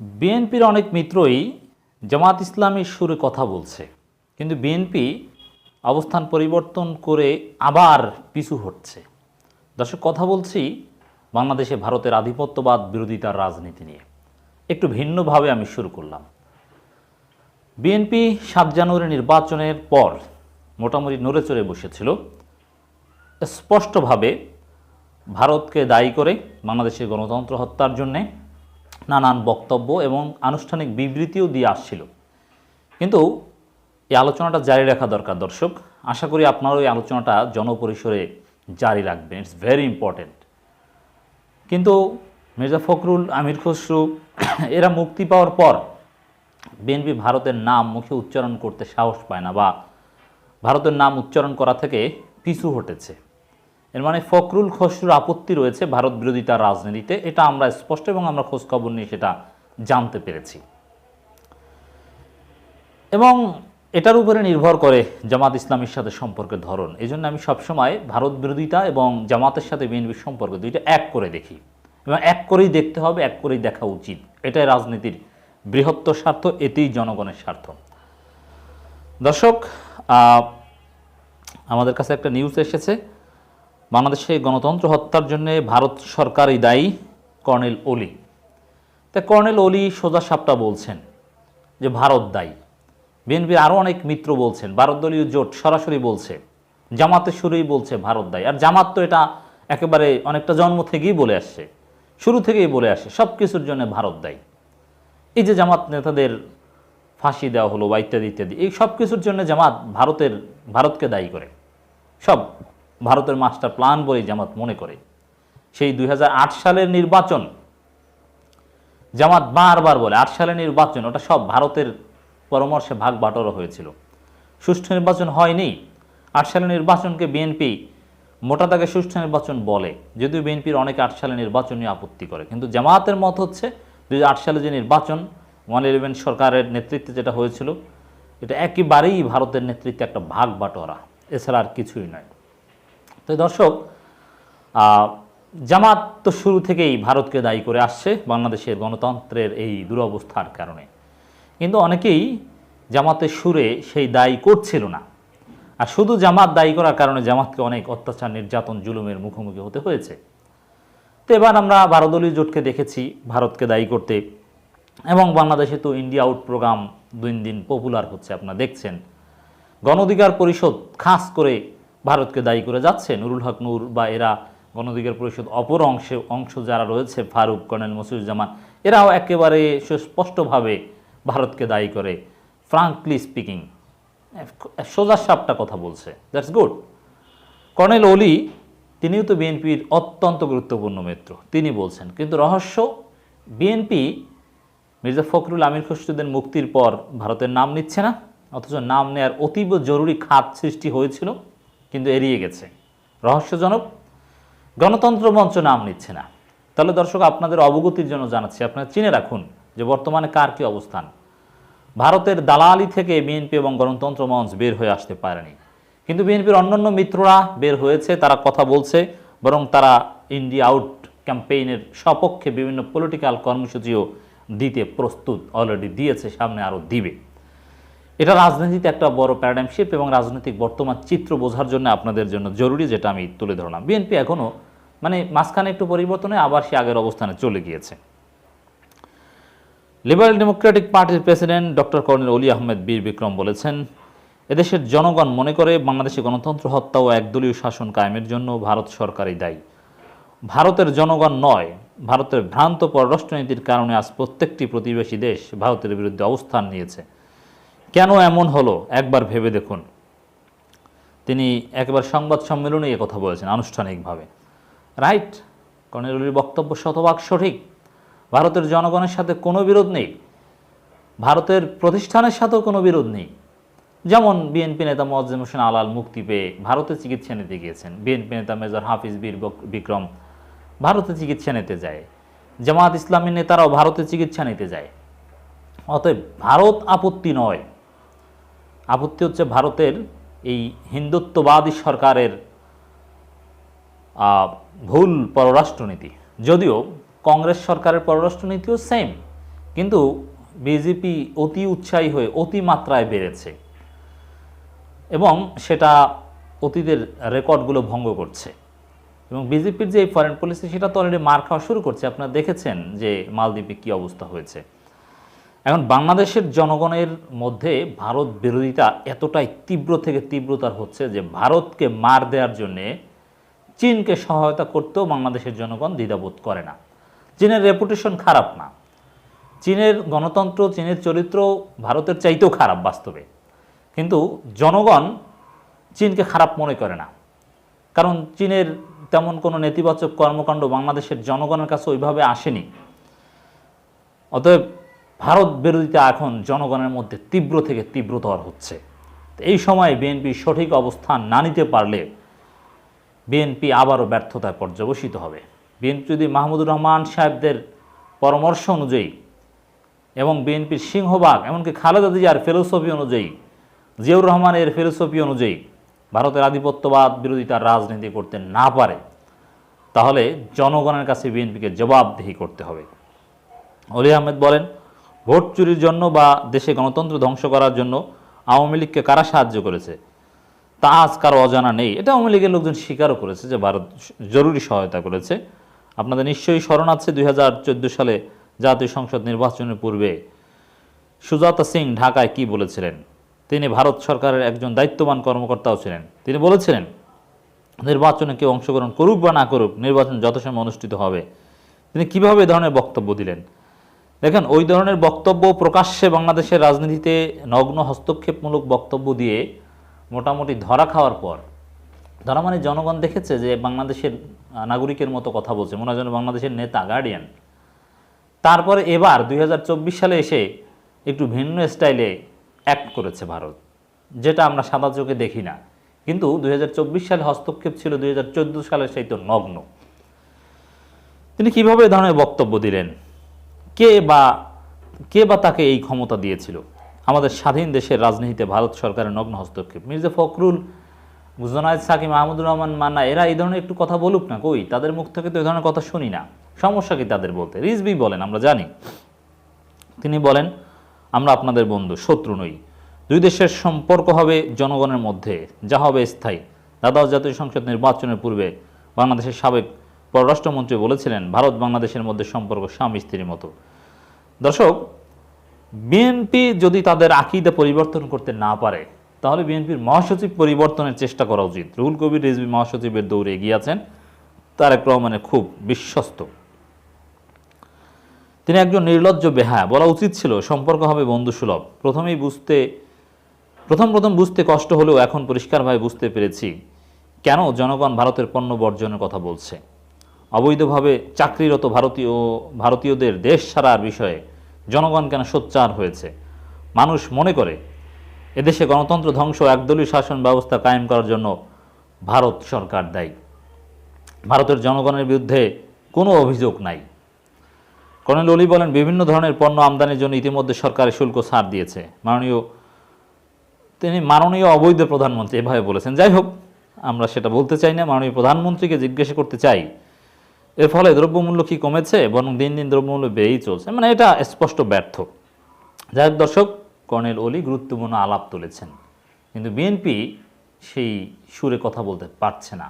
বিএনপির অনেক মিত্রই জামাত ইসলামের সুরে কথা বলছে। কিন্তু বিএনপি অবস্থান পরিবর্তন করে আবার পিছু হটছে। দর্শক, কথা বলছি বাংলাদেশে ভারতের আধিপত্যবাদ, বিরোধিতার রাজনীতি নিয়ে। একটু ভিন্নভাবে আমি শুরু করলাম। বিএনপি সাত জানুয়ারি নির্বাচনের পর মোটামুটি নড়ে চড়ে বসেছিল। স্পষ্টভাবে ভারতকে দায়ী করে বাংলাদেশের গণতন্ত্র হত্যার জন্যে নানান বক্তব্য এবং আনুষ্ঠানিক বিবৃতিও দিয়ে আসছিল। কিন্তু এই আলোচনাটা জারি রাখা দরকার দর্শক। আশা করি আপনারাও এই আলোচনাটা জনপরিসরে জারি রাখবেন। ইটস ভেরি ইম্পর্ট্যান্ট কিন্তু মির্জা ফখরুল, আমির খসরু, এরা মুক্তি পাওয়ার পর বিএনপি ভারতের নাম মুখে উচ্চারণ করতে সাহস পায় না বা ভারতের নাম উচ্চারণ করা থেকে পিছু হটেছে। এর মানে ফখরুল খসরুর আপত্তি রয়েছে ভারত বিরোধিতার রাজনীতিতে। এটা আমরা স্পষ্ট এবং আমরা খোঁজখবর নিয়ে সেটা জানতে পেরেছি। এবং এটার উপরে নির্ভর করে জামাত ইসলামের সাথে সম্পর্কের ধরন। এই জন্য আমি সবসময় ভারত বিরোধিতা এবং জামাতের সাথে বিএনপির সম্পর্ক দুইটা এক করে দেখি। এবং এক করেই দেখতে হবে, এক করেই দেখা উচিত। এটাই রাজনীতির বৃহত্তর স্বার্থ, এতেই জনগণের স্বার্থ। দর্শক আমাদের কাছে একটা নিউজ এসেছে। বাংলাদেশে গণতন্ত্র হত্যার জন্য ভারত সরকারই দায়ী কর্নেল ওলি। তা কর্নেল ওলি সোজা সাপটা বলছেন যে ভারত দায়ী। বিএনপির আরও অনেক মিত্র বলছেন, ভারত দলীয় জোট সরাসরি বলছে, জামাতের শুরুই বলছে ভারত দায়ী। আর জামাত তো এটা একেবারে অনেকটা জন্ম থেকেই বলে আসছে, শুরু থেকেই বলে আসে সব কিছুর জন্য ভারত দায়ী। এই যে জামাত নেতাদের ফাঁসি দেওয়া হলো বা ইত্যাদি ইত্যাদি, এই সব কিছুর জন্য জামাত ভারতের, ভারতকে দায়ী করে। সব। ভারতের মাস্টার প্ল্যান বলেই জামাত মনে করে। সেই দুই হাজার আট সালের নির্বাচন, জামাত বারবার বলে আট সালের নির্বাচন, ওটা সব ভারতের পরামর্শে ভাগ বাটোয়ারা হয়েছিল। সুষ্ঠু নির্বাচন হয়নি। আট সালের নির্বাচনকে বিএনপি মোটা দাগে সুষ্ঠু নির্বাচন বলে, যদিও বিএনপির অনেকে আট সালের নির্বাচন নিয়ে আপত্তি করে। কিন্তু জামাতের মত হচ্ছে দুই হাজার আট সালে যে নির্বাচন, ওয়ান ইলেভেন সরকারের নেতৃত্বে যেটা হয়েছিল, এটা একেবারেই ভারতের নেতৃত্বে একটা ভাগ বাটোয়ারা। এছাড়া আর কিছুই নয়। তো দর্শক জামাত তো শুরু থেকেই ভারতকে দায়ী করে আসছে বাংলাদেশের গণতন্ত্রের এই দুরবস্থার কারণে। কিন্তু অনেকেই জামাতের সুরে সেই দায়ী করছিল না। আর শুধু জামাত দায়ী করার কারণে জামাতকে অনেক অত্যাচার, নির্যাতন, জুলুমের মুখোমুখি হতে হয়েছে। তো এবার আমরা ভারতদলীয় জোটকে দেখেছি ভারতকে দায়ী করতে। এবং বাংলাদেশে তো ইন্ডিয়া আউট প্রোগ্রাম দিন দিন পপুলার হচ্ছে, আপনারা দেখছেন। গণ অধিকার পরিষদ খাস করে ভারতকে দায়ী করে যাচ্ছে। নুরুল হক নূর বা এরা গণ অধিকার পরিষদ অপর অংশে অংশ যারা রয়েছে, ফারুক, কর্নেল মসিউজ্জামান, এরাও একেবারে সুস্পষ্টভাবে ভারতকে দায়ী করে। Frankly speaking. সোজা সাপটা কথা বলছে। That's good. কর্নেল ওলি, তিনিও তো বিএনপির অত্যন্ত গুরুত্বপূর্ণ মিত্র, তিনি বলছেন। কিন্তু রহস্য, বিএনপি মির্জা ফখরুল আমির খসরুদ্দিন মুক্তির পর ভারতের নাম নিচ্ছে না, অথচ নাম নেয়ার অতীব জরুরি খাত সৃষ্টি হয়েছিল। কিন্তু এড়িয়ে গেছে। রহস্যজনক, গণতন্ত্র মঞ্চ নাম নিচ্ছে না। তাহলে দর্শক, আপনাদের অবগতির জন্য জানাচ্ছি, আপনারা চিনে রাখুন যে বর্তমানে কার কি অবস্থান। ভারতের দালালি থেকে বিএনপি এবং গণতন্ত্র মঞ্চ বের হয়ে আসতে পারেনি। কিন্তু বিএনপির অন্যান্য মিত্ররা বের হয়েছে, তারা কথা বলছে, বরং তারা ইন্ডিয়া আউট ক্যাম্পেইনের সপক্ষে বিভিন্ন পলিটিক্যাল কর্মসূচিও দিতে প্রস্তুত, অলরেডি দিয়েছে, সামনে আরও দিবে। এটা রাজনীতিতে একটা বড় প্যারাডাইম শিফট এবং রাজনৈতিক বর্তমান চিত্র বোঝার জন্য আপনাদের জন্য জরুরি যেটা আমি তুলে ধরলাম। বিএনপি এখনও মানে মাঝখানে একটু পরিবর্তনে আবার সে আগের অবস্থানে চলে গিয়েছে। লিবারেল ডেমোক্রেটিক পার্টির president doctor colonel Oli Ahmed Bir Vikram বলেছেন, এদেশের জনগণ মনে করে বাংলাদেশে গণতন্ত্র হত্যা ও একদলীয় শাসন কায়েমের জন্য ভারত সরকারই দায়ী। ভারতের জনগণ নয়, ভারতের ভ্রান্ত পররাষ্ট্রনীতির কারণে আজ প্রত্যেকটি প্রতিবেশী দেশ ভারতের বিরুদ্ধে অবস্থান নিয়েছে। কেন এমন হলো? একবার ভেবে দেখুন। তিনি একবার সংবাদ সম্মেলনে কথা বলেছেন, আনুষ্ঠানিকভাবে। রাইট কর্নেল বক্তব্য শতভাগ সঠিক। ভারতের জনগণের সাথে কোনো বিরোধ নেই। ভারতের প্রতিষ্ঠানের সাথেও কোনো বিরোধ নেই। যেমন বিএনপি নেতা মোয়াজ্জেম হোসেন আলাল মুক্তি পেয়ে ভারতে চিকিৎসা নিতে গিয়েছেন। বিএনপি নেতা মেজর হাফিজ বীর বিক্রম ভারতে চিকিৎসা নিতে যায়। জামাত ইসলামী নেতারাও ভারতে চিকিৎসা নিতে যায়। অতএব ভারত আপত্তি নয়। আপত্তি হচ্ছে ভারতের এই হিন্দুত্ববাদী সরকারের ভুল পররাষ্ট্রনীতি। যদিও কংগ্রেস সরকারের পররাষ্ট্রনীতিও সেম কিন্তু বিজেপি অতি উৎসাহী হয়ে অতি মাত্রায় বেড়েছে এবং সেটা অতীতের রেকর্ডগুলো ভঙ্গ করছে। এবং বিজেপির যে ফরেন পলিসি সেটা তো অলরেডি মার খাওয়া শুরু করছে। আপনারা দেখেছেন যে মালদ্বীপে কী অবস্থা হয়েছে। এখন বাংলাদেশের জনগণের মধ্যে ভারত বিরোধিতা এতটাই তীব্র থেকে তীব্রতার হচ্ছে যে ভারতকে মার দেওয়ার জন্যে চীনকে সহায়তা করতেও বাংলাদেশের জনগণ দ্বিধাবোধ করে না। চীনের রেপুটেশন খারাপ না। চীনের গণতন্ত্র, চীনের চরিত্র ভারতের চাইতেও খারাপ বাস্তবে। কিন্তু জনগণ চীনকে খারাপ মনে করে না। কারণ চীনের তেমন কোনো নেতিবাচক কর্মকাণ্ড বাংলাদেশের জনগণের কাছে ওইভাবে আসেনি। অতএব ভারত বিরোধিতা এখন জনগণের মধ্যে তীব্র থেকে তীব্রতর হচ্ছে। এই সময় বিএনপি সঠিক অবস্থান না নিতে পারলে বিএনপি আবারও ব্যর্থতায় পর্যবসিত হবে। বিএনপি যদি মাহমুদুর রহমান সাহেবদের পরামর্শ অনুযায়ী এবং বিএনপির সিংহবাগ এমনকি খালেদা জিয়ার ফিলোসফি অনুযায়ী, জিয়াউর রহমানের ফিলোসফি অনুযায়ী ভারতের আধিপত্যবাদ, বিরোধিতার রাজনীতি করতে না পারে, তাহলে জনগণের কাছে বিএনপিকে জবাবদিহি করতে হবে। অলি আহমেদ বলেন ভোট চুরির জন্য বা দেশে গণতন্ত্র ধ্বংস করার জন্য আওয়ামী লীগকে কারা সাহায্য করেছে? তা আজ কারও অজানা নেই। এটা আওয়ামী লীগের লোকজন স্বীকারও করেছে যে ভারত জরুরি সহায়তা করেছে। আপনাদের নিশ্চয়ই স্মরণ আছে দুই হাজার চোদ্দ সালে জাতীয় সংসদ নির্বাচনের পূর্বে সুজাতা সিং ঢাকায় কি বলেছিলেন? তিনি ভারত সরকারের একজন দায়িত্ববান কর্মকর্তাও ছিলেন। তিনি বলেছিলেন, নির্বাচনে কেউ অংশগ্রহণ করুক বা না করুক, নির্বাচন যথাসময় অনুষ্ঠিত হবে। তিনি কীভাবে এ ধরনের বক্তব্য দিলেন? দেখেন, ওই ধরনের বক্তব্য প্রকাশ্যে বাংলাদেশের রাজনীতিতে নগ্ন হস্তক্ষেপমূলক বক্তব্য দিয়ে মোটামুটি ধরা খাওয়ার পর, ধরা মানে জনগণ দেখেছে যে বাংলাদেশের নাগরিকের মতো কথা বলছে, মনে হয় বাংলাদেশের নেতা গার্ডিয়ান তারপরে এবার দুই হাজার চব্বিশ সালে এসে একটু ভিন্ন স্টাইলে অ্যাক্ট করেছে ভারত, যেটা আমরা সাদা চোখে দেখি না। কিন্তু দুই হাজার চব্বিশ সালে হস্তক্ষেপ ছিল, দুই হাজার চোদ্দ সালের সেই তো নগ্ন। তিনি কীভাবে ধরনের বক্তব্য দিলেন? কে বা কে বা তাকে এই ক্ষমতা দিয়েছিল? আমাদের স্বাধীন দেশের রাজনীতিতে ভারত সরকারের নগ্ন হস্তক্ষেপ। মির্জা ফখরুল জোনায়দ সাকি মাহমুদুর রহমান মান্না, এরা এই ধরনের একটু কথা বলুক না, কই? তাদের মুখ থেকে তো এই ধরনের কথা শুনি না। সমস্যা কি তাদের বলতে? রিজবি বলেন, আমরা জানি। তিনি বলেন, আমরা আপনাদের বন্ধু, শত্রু নই। দুই দেশের সম্পর্ক হবে জনগণের মধ্যে, যা হবে স্থায়ী। দ্বাদশ জাতীয় সংসদ নির্বাচনের পূর্বে বাংলাদেশের সাবেক পররাষ্ট্রমন্ত্রী বলেছিলেন, ভারত বাংলাদেশের মধ্যে সম্পর্ক স্বামী স্ত্রীর মতো। দর্শক বিএনপি যদি তাদের আকিদা পরিবর্তন করতে না পারে, তাহলে বিএনপির মহাসচিব পরিবর্তনের চেষ্টা করা উচিত। রুহুল কবির রিজভি মহাসচিবের দৌড়ে এগিয়ে আছেন। তারেক রহমানের খুব বিশ্বস্ত। তিনি একজন নির্লজ্জ বেহায়া। বলা উচিত ছিল, সম্পর্ক হবে বন্ধুসুলভ। প্রথমেই বুঝতে, প্রথম প্রথম বুঝতে কষ্ট হলেও এখন পরিষ্কারভাবে বুঝতে পেরেছি কেন জনগণ ভারতের পণ্য বর্জনের কথা বলছে। অবৈধভাবে চাকরিরত ভারতীয়, ভারতীয়দের দেশ ছাড়ার বিষয়ে জনগণ কেন সোচ্চার হয়েছে? মানুষ মনে করে, এদেশে গণতন্ত্র ধ্বংস একদলীয় শাসন ব্যবস্থা কায়েম করার জন্য ভারত সরকার দায়ী। ভারতের জনগণের বিরুদ্ধে কোনো অভিযোগ নাই। কর্নেল অলি বলেন, বিভিন্ন ধরনের পণ্য আমদানির জন্য ইতিমধ্যে সরকারের শুল্ক ছাড় দিয়েছে। মাননীয়, তিনি মাননীয় অবৈধ প্রধানমন্ত্রী এভাবে বলেছেন। যাই হোক, আমরা সেটা বলতে চাই না। মাননীয় প্রধানমন্ত্রীকে জিজ্ঞাসা করতে চাই এর ফলে দ্রব্যমূল্য কি কমেছে বরং দিন দিন দ্রব্যমূল্য বেড়েই চলছে? মানে এটা স্পষ্ট ব্যর্থ। যাই হোক দর্শক, কর্নেল অলি গুরুত্বপূর্ণ আলাপ তুলেছেন। কিন্তু বিএনপি সেই সুরে কথা বলতে পারছে না।